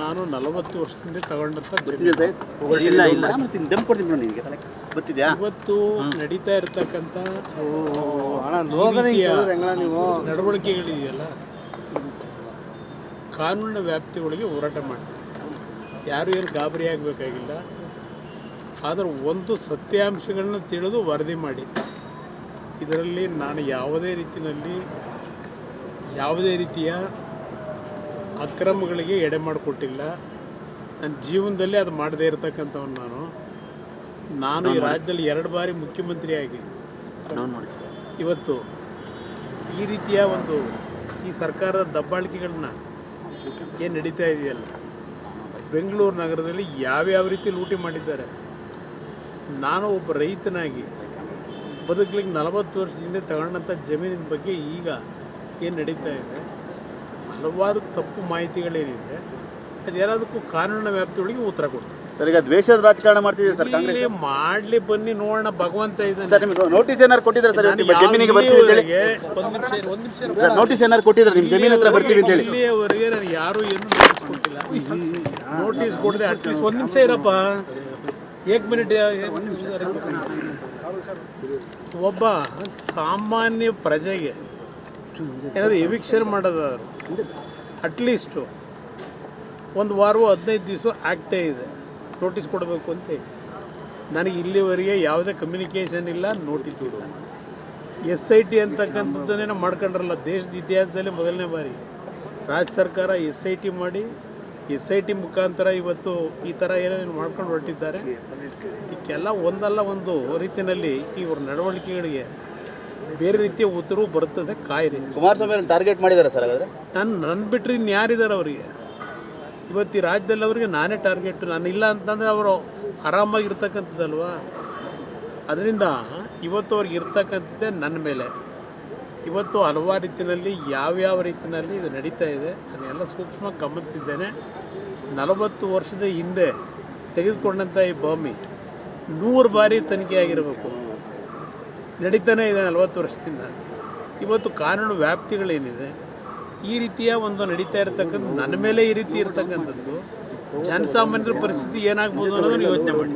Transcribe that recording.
ನಾನು ನಲವತ್ತು ವರ್ಷದಿಂದ ನಿನಗೆ ತಲೆ. ಇವತ್ತು ನಡೀತಾ ಇರ್ತಕ್ಕಂತ ನಡವಳಿಕೆಗಳಿದೆಯಲ್ಲ? ಕಾನೂನಿನ ವ್ಯಾಪ್ತಿ ಒಳಗೆ ಹೋರಾಟ ಮಾಡ್ತಾರೆ. ಯಾರು ಏನು ಗಾಬರಿ ಆಗಬೇಕಾಗಿಲ್ಲ? ಆದರೆ ಒಂದು ಸತ್ಯಾಂಶಗಳನ್ನ ತಿಳಿದು ವರದಿ ಮಾಡಿ. ಇದರಲ್ಲಿ ನಾನು ಯಾವುದೇ ರೀತಿಯಲ್ಲಿ ಯಾವುದೇ ರೀತಿಯ ಅಕ್ರಮಗಳಿಗೆ ಎಡೆ ಮಾಡಿಕೊಟ್ಟಿಲ್ಲ. ನನ್ನ ಜೀವನದಲ್ಲಿ ಅದು ಮಾಡದೇ ಇರತಕ್ಕಂಥವ್ನು ನಾನು. ನಾನು ಈ ರಾಜ್ಯದಲ್ಲಿ ಎರಡು ಬಾರಿ ಮುಖ್ಯಮಂತ್ರಿಯಾಗಿ. ಇವತ್ತು ಈ ರೀತಿಯ ಒಂದು ಈ ಸರ್ಕಾರದ ದಬ್ಬಾಳಿಕೆಗಳನ್ನ ಏನು ನಡೀತಾ ಇದೆಯಲ್ಲ? ಬೆಂಗಳೂರು ನಗರದಲ್ಲಿ ಯಾವ್ಯಾವ ರೀತಿ ಲೂಟಿ ಮಾಡಿದ್ದಾರೆ? ನಾನು ಒಬ್ಬ ರೈತನಾಗಿ ಬದುಕಲಿಕ್ಕೆ ನಲವತ್ತು ವರ್ಷದಿಂದ ತಗೊಂಡಂಥ ಜಮೀನಿನ ಬಗ್ಗೆ ಈಗ ಏನು ನಡೀತಾ ಇದೆ ಹಲವಾರು ತಪ್ಪು ಮಾಹಿತಿಗಳೇನಿದೆ ಅದೆಲ್ಲದಕ್ಕೂ ಕಾನೂನಿನ ವ್ಯಾಪ್ತಿಯೊಳಗೆ ಉತ್ತರ ಕೊಡ್ತೀವಿ ಸರ್ ಈಗ ದ್ವೇಷದ ರಾಜಕಾರಣ ಮಾಡ್ತಿದೆ ಸರ್ ಕಾಂಗ್ರೆಸ್ ಇಲ್ಲಿ ಮಾಡ್ಲಿ ಬನ್ನಿ ನೋಡೋಣ ಭಗವಂತ ಇದ್ದಾರೆ ಸರ್ ನಿಮ್ಗೆ ನೋಟಿಸ್ ಏನಾರು ಕೊಟ್ಟಿದ್ದಾರೆ ಸರ್ ನಾನು ಜಮೀನಿಗೆ ಬರ್ತೀವಿ ಅಂತ ಹೇಳಿ ಇಲ್ಲಿಯವರೆಗೆ- ಒಂದು ನಿಮಿಷ ಒಂದು ನಿಮಿಷ ಸರ್ ನೋಟಿಸ್ ಏನಾರು ಕೊಟ್ಟಿದ್ದಾರೆ? ನಿಮ್ಮ ಜಮೀನ್ ಹತ್ರ ಬರ್ತೀವಿ ಅಂತ ಹೇಳಿ ಇಲ್ಲಿಯವರೆಗೆ ನಾನು ಯಾರು ಏನು ನೋಟಿಸ್ ಕೊಟ್ಟಿಲ್ಲ. ನೋಟಿಸ್ ಕೊಡದೆ ಅಟ್ಲೀಸ್ಟ್ ಒಂದು ನಿಮಿಷ ಇರಪ್ಪ. ಏಕ್ ಮಿನಿಟ್ ಒಬ್ಬ ಸಾಮಾನ್ಯ ಪ್ರಜೆಗೆ ಏನಾದರೂ ಎವಿಕ್ಷನ್ ಮಾಡೋದಾದ್ರು ಅಟ್ಲೀಸ್ಟು ಒಂದು ವಾರವೋ ಹದಿನೈದು ದಿವಸ ಆ್ಯಕ್ಟೇ ಇದೆ. ನೋಟಿಸ್ ಕೊಡಬೇಕು ಅಂತ ಹೇಳಿ. ನನಗೆ ಇಲ್ಲಿವರೆಗೆ ಯಾವುದೇ ಕಮ್ಯುನಿಕೇಷನ್ ಇಲ್ಲ ನೋಟಿಸ್ ಇಲ್ಲ. ಎಸ್ ಐ ಟಿ ಅಂತಕ್ಕಂಥದ್ದನ್ನೇನೋ ಮಾಡ್ಕೊಂಡ್ರಲ್ಲ, ದೇಶದ ಇತಿಹಾಸದಲ್ಲಿ ಮೊದಲನೇ ಬಾರಿ ರಾಜ್ಯ ಸರ್ಕಾರ ಎಸ್ ಐ ಟಿ ಮಾಡಿ ಎಸ್ ಸೈಟಿ ಟಿ ಮುಖಾಂತರ ಇವತ್ತು ಈ ಥರ ಏನೇನು ಮಾಡ್ಕೊಂಡು ಹೊರಟಿದ್ದಾರೆ. ಇದಕ್ಕೆಲ್ಲ ಒಂದಲ್ಲ ಒಂದು ರೀತಿಯಲ್ಲಿ ಇವ್ರ ನಡವಳಿಕೆಗಳಿಗೆ ಬೇರೆ ರೀತಿಯ ಉತ್ತರವು ಬರುತ್ತದೆ. ಕಾಯಿರಿ ಕುಮಾರಸ್ವಾಮಿ ಟಾರ್ಗೆಟ್ ಮಾಡಿದ್ದಾರೆ ಸರ್ ಹಾಗಾದ್ರೆ? ನಾನು ನನ್ನ ಬಿಟ್ಟರೆ ಇನ್ಯಾರಿದ್ದಾರೆ ಅವರಿಗೆ? ಇವತ್ತು ಈ ರಾಜ್ಯದಲ್ಲಿ ಅವರಿಗೆ ನಾನೇ ಟಾರ್ಗೆಟ್ ನಾನು ಇಲ್ಲ ಅಂತಂದರೆ ಅವರು ಆರಾಮಾಗಿರ್ತಕ್ಕಂಥದ್ದಲ್ವಾ? ಅದರಿಂದ ಇವತ್ತು ಅವ್ರಿಗೆ ಇರ್ತಕ್ಕಂಥದ್ದೇ ನನ್ನ ಮೇಲೆ. ಇವತ್ತು ಹಲವಾರು ರೀತಿಯಲ್ಲಿ, ಯಾವ್ಯಾವ ರೀತಿಯಲ್ಲಿ ಇದು ನಡೀತಾ ಇದೆ ಅದನ್ನೆಲ್ಲ ಸೂಕ್ಷ್ಮ ಗಮನಿಸಿದ್ದೇನೆ. ನಲವತ್ತು ವರ್ಷದ ಹಿಂದೆ ತೆಗೆದುಕೊಂಡಂಥ ಈ ಭೂಮಿ ನೂರು ಬಾರಿ ತನಿಖೆ ಆಗಿರಬೇಕು. ನಡೀತಾನೆ ಇದೆ ನಲವತ್ತು ವರ್ಷದಿಂದ. ಇವತ್ತು ಕಾನೂನು ವ್ಯಾಪ್ತಿಗಳೇನಿದೆ, ಈ ರೀತಿಯ ಒಂದು ನಡೀತಾ ಇರತಕ್ಕಂಥ, ನನ್ನ ಮೇಲೆ ಈ ರೀತಿ ಇರತಕ್ಕಂಥದ್ದು, ಜನಸಾಮಾನ್ಯರ ಪರಿಸ್ಥಿತಿ ಏನಾಗ್ಬೋದು ಅನ್ನೋದನ್ನು ಯೋಚನೆ ಮಾಡಿ.